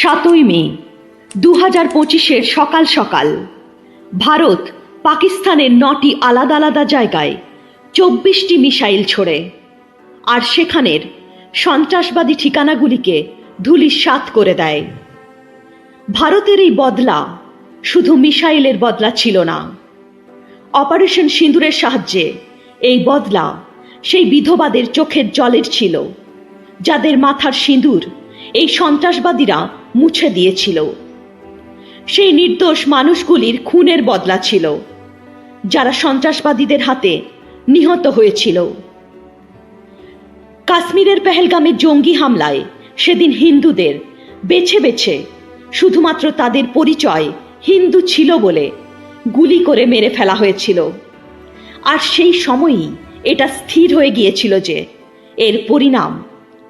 সাতই মে দু হাজার পঁচিশের সকাল সকাল, ভারত পাকিস্তানের নটি আলাদা আলাদা জায়গায় চব্বিশটি মিসাইল ছোড়ে, আর সেখানের সন্ত্রাসবাদী ঠিকানাগুলিকে ধূলিসাৎ করে দেয়। ভারতের এই বদলা শুধু মিসাইলের বদলা ছিল না। অপারেশন সিঁদুরের সাহায্যে এই বদলা সেই বিধবাদের চোখের জলের ছিল, যাদের মাথার সিঁদুর এই সন্ত্রাসবাদীরা মুছে দিয়েছিল। সেই নির্দোষ মানুষগুলির খুনের বদলা ছিল, যারা সন্ত্রাসবাদীদের হাতে নিহত হয়েছিল। কাশ্মীরের পেহেলগামে জঙ্গি হামলায় সেদিন হিন্দুদের বেছে বেছে শুধুমাত্র তাদের পরিচয় হিন্দু ছিল বলে গুলি করে মেরে ফেলা হয়েছিল। আর সেই সময়ই এটা স্থির হয়ে গিয়েছিল যে এর পরিণাম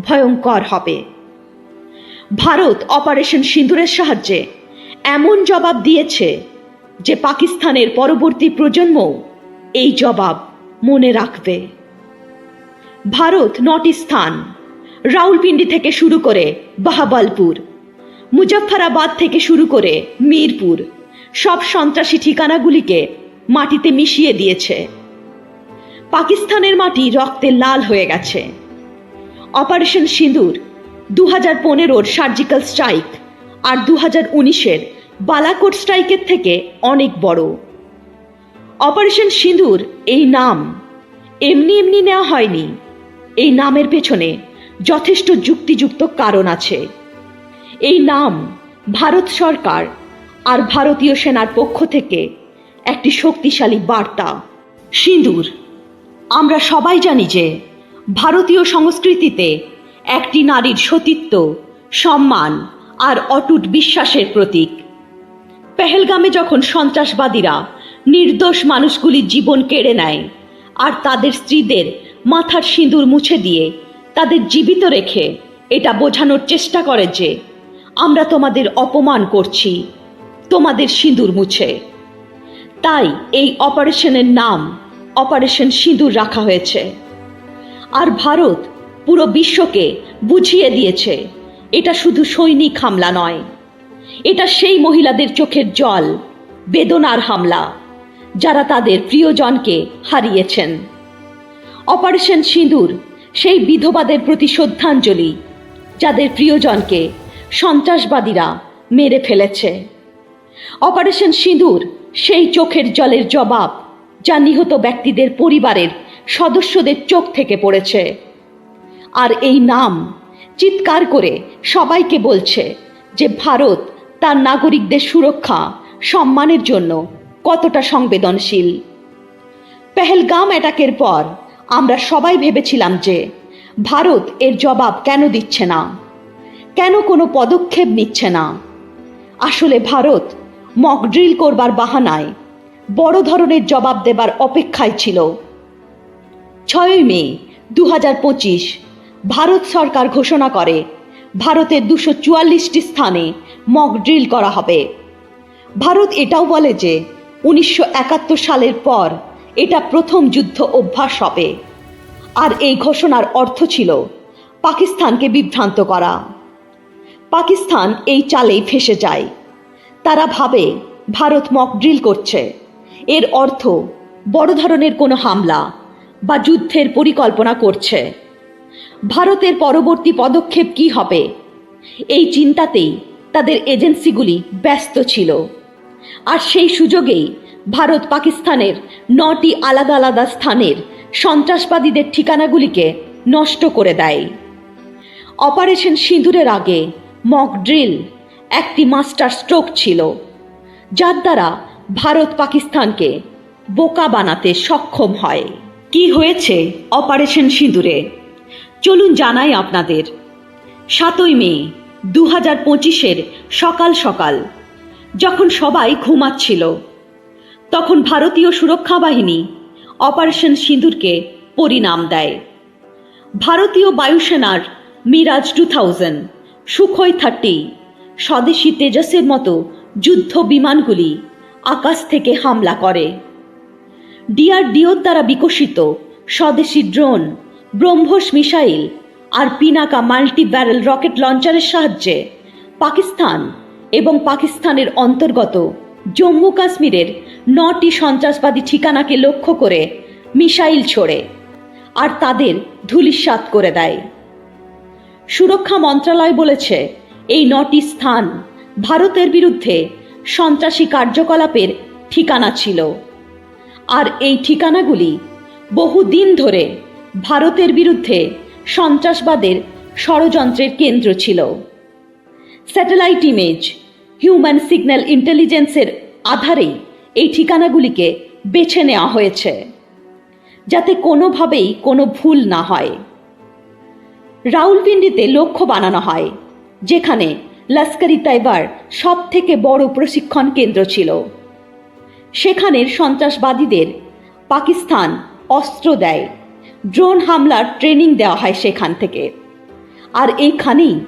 ভয়ঙ্কর হবে। ভারত অপারেশন সিঁদুরের সাহায্যে এমন জবাব দিয়েছে যে পাকিস্তানের পরবর্তী প্রজন্ম এই জবাব মনে রাখবে। ভারত নটি স্থান, রাউলপিন্ডি থেকে শুরু করে বাহাবালপুর, মুজফ্ফরাবাদ থেকে শুরু করে মিরপুর, সব সন্ত্রাসী ঠিকানাগুলিকে মাটিতে মিশিয়ে দিয়েছে। পাকিস্তানের মাটি রক্তে লাল হয়ে গেছে। অপারেশন সিঁদুর দু হাজার পনেরোর সার্জিক্যাল স্ট্রাইক আর দু হাজার উনিশের বালাকোট স্ট্রাইকের থেকে অনেক বড়। অপারেশন সিঁদুর এই নাম। এমনি এমনি নেওয়া হয়নি। এই নামের পেছনে যথেষ্ট যুক্তিযুক্ত কারণ আছে। এই নাম ভারত সরকার আর ভারতীয় সেনার পক্ষ থেকে একটি শক্তিশালী বার্তা। সিঁদুর। আমরা সবাই জানি যে ভারতীয় সংস্কৃতিতে একটি নারীর সতীত্ব, সম্মান আর অটুট বিশ্বাসের প্রতীক। পেহেলগামে যখন সন্ত্রাসবাদীরা নির্দোষ মানুষগুলির জীবন কেড়ে নেয় আর তাদের স্ত্রীদের মাথার সিঁদুর মুছে দিয়ে তাদের জীবিত রেখে এটা বোঝানোর চেষ্টা করে যে, আমরা তোমাদের অপমান করছি, তোমাদের সিঁদুর মুছে। তাই এই অপারেশনের নাম অপারেশন সিঁদুর রাখা হয়েছে। আর ভারত পুরো বিশ্বকে বুঝিয়ে দিয়েছে। এটা শুধু সৈনিক হামলা নয়। এটা সেই মহিলাদের চোখের জল, বেদনার হামলা, যারা তাদের প্রিয়জনকে হারিয়েছেন। অপারেশন সিঁদুর, সেই বিধবাদের প্রতি শ্রদ্ধাঞ্জলি, যাদের প্রিয়জনকে সন্ত্রাসবাদীরা মেরে ফেলেছে। অপারেশন সিঁদুর, সেই চোখের জলের জবাব, যা নিহত ব্যক্তিদের পরিবারের সদস্যদের চোখ থেকে পড়েছে। আর এই নাম চিৎকার করে সবাইকে বলছে যে ভারত তার নাগরিকদের সুরক্ষা, সম্মানের জন্য কতটা সংবেদনশীল। পেহেলগাম অ্যাটাকের পর আমরা সবাই ভেবেছিলাম যে ভারত এর জবাব কেন দিচ্ছে না, কেন কোনো পদক্ষেপ নিচ্ছে না। আসলে ভারত মকড্রিল করবার বাহানায় বড় ধরনের জবাব দেবার অপেক্ষায় ছিল। ছয়ই মে দু হাজার পঁচিশ ভারত সরকার ঘোষণা করে, ভারতের দুশো চুয়াল্লিশটি স্থানে মক ড্রিল করা হবে। ভারত এটাও বলে যে, উনিশশো একাত্তর সালের পর এটা প্রথম যুদ্ধ অভ্যাস হবে। আর এই ঘোষণার অর্থ ছিল পাকিস্তানকে বিভ্রান্ত করা। পাকিস্তান এই চালেই ফেসে যায়। তারা ভাবে ভারত মক ড্রিল করছে। এর অর্থ বড় ধরনের কোনো হামলা বা যুদ্ধের পরিকল্পনা করছে। ভারতের পরবর্তী পদক্ষেপ কি হবে? এই চিন্তাতেই তাদের এজেন্সিগুলি ব্যস্ত ছিল। আর সেই সুযোগেই ভারত পাকিস্তানের নটি আলাদা আলাদা স্থানের সন্ত্রাসবাদীদের ঠিকানাগুলিকে নষ্ট করে দেয়। অপারেশন সিঁদুরের আগে মক ড্রিল একটি মাস্টার স্ট্রোক ছিল, যার দ্বারা ভারত পাকিস্তানকে বোকা বানাতে সক্ষম হয়। কি হয়েছে অপারেশন সিঁদুরে? চলুন জানাই আপনাদের। সাতই মে দু হাজার পঁচিশের সকাল সকাল, যখন সবাই ঘুমাচ্ছিল, তখন ভারতীয় সুরক্ষা বাহিনী অপারেশন সিঁদুরকে পরিণাম দেয়। ভারতীয় বায়ুসেনার Mirage two thousand, Sukhoi thirty, স্বদেশি তেজসের মতো যুদ্ধ বিমানগুলি আকাশ থেকে হামলা করে। ডিআরডিওর দ্বারা বিকশিত স্বদেশি ড্রোন ব্রহ্মোস মিসাইল আর পিনাকা মাল্টি ব্যারেল রকেট লঞ্চারের সাহায্যে পাকিস্তান এবং পাকিস্তানের অন্তর্গত জম্মু কাশ্মীরের নটি সন্ত্রাসবাদী ঠিকানাকে লক্ষ্য করে মিসাইল ছোড়ে আর তাদের ধূলিসাৎ করে দেয়। সুরক্ষা মন্ত্রণালয় বলেছে, এই নটি স্থান ভারতের বিরুদ্ধে সন্ত্রাসী কার্যকলাপের ঠিকানা ছিল। আর এই ঠিকানাগুলি বহুদিন ধরে ভারতের বিরুদ্ধে সন্ত্রাসবাদের ষড়যন্ত্রের কেন্দ্র ছিল। স্যাটেলাইট ইমেজ, হিউম্যান সিগন্যাল ইন্টেলিজেন্সের আধারেই এই ঠিকানাগুলিকে বেছে নেওয়া হয়েছে, যাতে কোনোভাবেই কোনো ভুল না হয়। রাউলপিন্ডিতে লক্ষ্য বানানো হয়, যেখানে লস্করি তাইবার সব থেকে বড় প্রশিক্ষণ কেন্দ্র ছিল। সেখানের সন্ত্রাসবাদীদের পাকিস্তান অস্ত্র দেয়। ড্রোন হামলার ট্রেনিং দেওয়া হয় সেখান থেকে। আর এইখানেই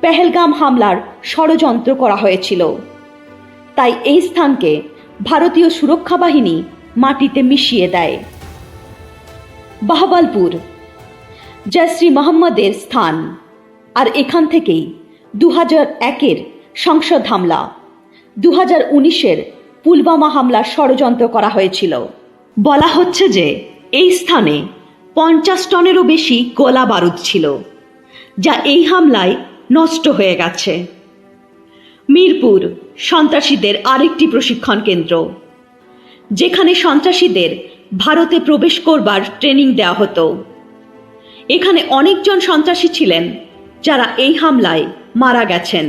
পেহেলগাম হামলার ষড়যন্ত্র করা হয়েছিল। তাই এই স্থানকে ভারতীয় সুরক্ষা বাহিনী মাটিতে মিশিয়ে দেয়। বাহবালপুর, জয়শ্রী মোহাম্মদের স্থান। আর এখান থেকেই দু হাজার একের সংসদ হামলা দু হাজার উনিশের পুলবামা হামলার ষড়যন্ত্র করা হয়েছিল। বলা হচ্ছে যে এই স্থানে পঞ্চাশ টনেরও বেশি গোলা বারুদ ছিল, যা এই হামলায় নষ্ট হয়ে গেছে। মিরপুর সন্ত্রাসীদের আরেকটি প্রশিক্ষণ কেন্দ্র, যেখানে সন্ত্রাসীদের ভারতে প্রবেশ করবার ট্রেনিং দেওয়া হতো। এখানে অনেকজন সন্ত্রাসী ছিলেন যারা এই হামলায় মারা গেছেন।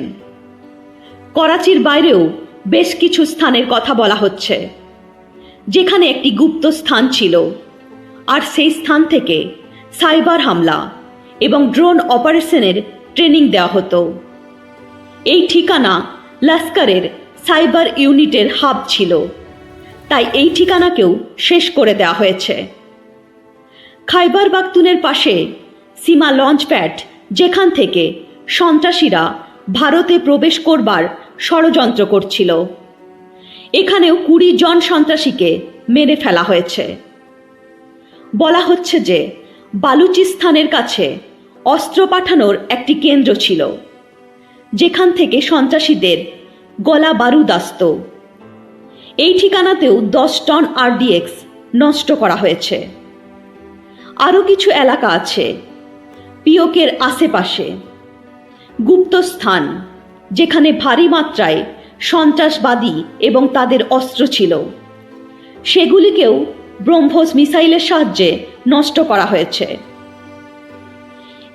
করাচির বাইরেও বেশ কিছু স্থানের কথা বলা হচ্ছে, যেখানে একটি গুপ্ত স্থান ছিল। আর সেই স্থান থেকে সাইবার হামলা এবং ড্রোন অপারেশনের ট্রেনিং দেওয়া হতো। এই ঠিকানা লস্করের সাইবার ইউনিটের হাব ছিল। তাই এই ঠিকানাকেও শেষ করে দেওয়া হয়েছে। খাইবার বাখতুনের পাশে সীমা লঞ্চ প্যাড যেখান থেকে সন্ত্রাসীরা ভারতে প্রবেশ করবার ষড়যন্ত্র করছিল। এখানেও কুড়ি জন সন্ত্রাসীকে মেরে ফেলা হয়েছে। বলা হচ্ছে যে বালুচিস্তানের কাছে অস্ত্র পাঠানোর একটি কেন্দ্র ছিল, যেখান থেকে সন্ত্রাসীদের গলা বারুদ আসত। এই ঠিকানাতেও দশ টন আরডিএক্স নষ্ট করা হয়েছে। আরও কিছু এলাকা আছে পিওকের আশেপাশে। গুপ্ত স্থান যেখানে ভারী মাত্রায় সন্ত্রাসবাদী এবং তাদের অস্ত্র ছিল। সেগুলিকেও ব্রহ্মোস মিসাইলের সাহায্যে নষ্ট করা হয়েছে।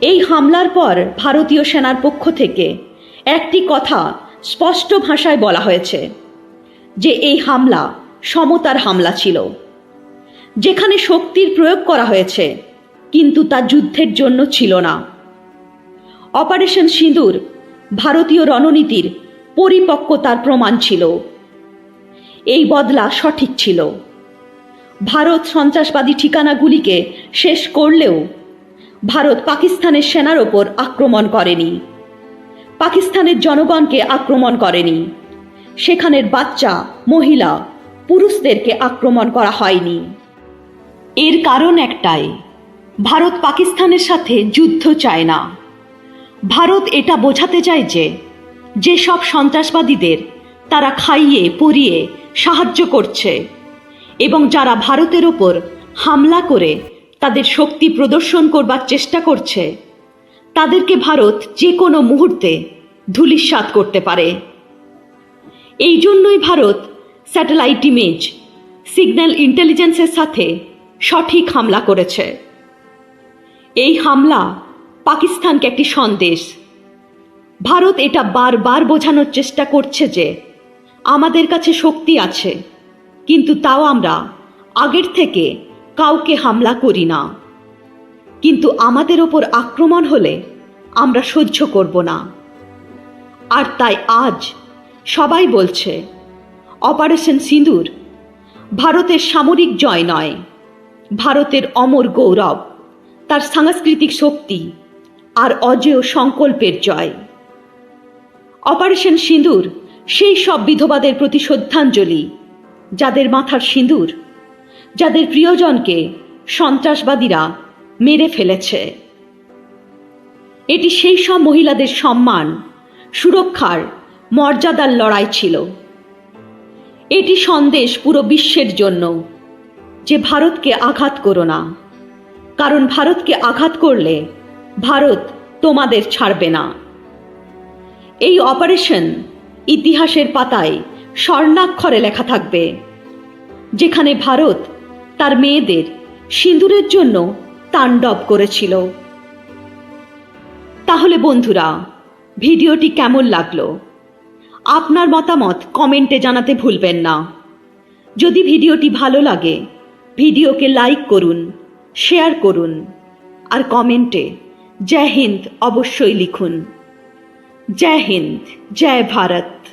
এই হামলার পর ভারতীয় সেনার পক্ষ থেকে একটি কথা স্পষ্ট ভাষায় বলা হয়েছে যে এই হামলা সমতার হামলা ছিল। যেখানে শক্তির প্রয়োগ করা হয়েছে, কিন্তু তা যুদ্ধের জন্য ছিল না। অপারেশন সিঁদুর ভারতীয় রণনীতির পরিপক্কতার প্রমাণ ছিল। এই বদলা সঠিক ছিল। ভারত সন্ত্রাসবাদী ঠিকানাগুলিকে শেষ করলেও ভারত পাকিস্তানের সেনার ওপর আক্রমণ করেনি। পাকিস্তানের জনগণকে আক্রমণ করেনি। সেখানের বাচ্চা, মহিলা, পুরুষদেরকে আক্রমণ করা হয়নি। এর কারণ একটাই, ভারত পাকিস্তানের সাথে যুদ্ধ চায় না। ভারত এটা বোঝাতে চায় যে, যেসব সন্ত্রাসবাদীদের তারা খাইয়ে পরিয়ে সাহায্য করছে এবং যারা ভারতের ওপর হামলা করে তাদের শক্তি প্রদর্শন করবার চেষ্টা করছে, তাদেরকে ভারত যে কোনো মুহূর্তে ধূলিসাৎ করতে পারে। এই জন্যই ভারত স্যাটেলাইট ইমেজ, সিগন্যাল ইন্টেলিজেন্সের সাথে সঠিক হামলা করেছে। এই হামলা পাকিস্তানকে একটি সন্দেশ। ভারত এটা বারবার বোঝানোর চেষ্টা করছে যে আমাদের কাছে শক্তি আছে। কিন্তু তাও আমরা আগের থেকে কাউকে হামলা করি না। কিন্তু আমাদের ওপর আক্রমণ হলে আমরা সহ্য করব না। আর তাই আজ সবাই বলছে, অপারেশন সিঁদুর ভারতের সামরিক জয় নয়, ভারতের অমর গৌরব, তার সাংস্কৃতিক শক্তি আর অজেয় সংকল্পের জয়। অপারেশন সিঁদুর সেই সব বিধবাদের প্রতি শ্রদ্ধাঞ্জলি যাদের মাথার সিঁদুর, যাদের প্রিয়জনকে সন্ত্রাসবাদীরা মেরে ফেলেছে। এটি সেই সব মহিলাদের সম্মান, সুরক্ষার মর্যাদার লড়াই ছিল। এটি সন্দেশ পুরো বিশ্বের জন্য যে ভারতকে আঘাত করো না, কারণ ভারতকে আঘাত করলে ভারত তোমাদের ছাড়বে না। এই অপারেশন ইতিহাসের পাতায় স্বর্ণাক্ষরে লেখা থাকবে। যেখানে ভারত তার মেয়েদের সিঁদুরের জন্য তাণ্ডব করেছিল। তাহলে বন্ধুরা, ভিডিওটি কেমন লাগল? আপনার মতামত কমেন্টে জানাতে ভুলবেন না। যদি ভিডিওটি ভালো লাগে, ভিডিওকে লাইক করুন, শেয়ার করুন, আর কমেন্টে জয় হিন্দ অবশ্যই লিখুন। জয় হিন্দ, জয় ভারত।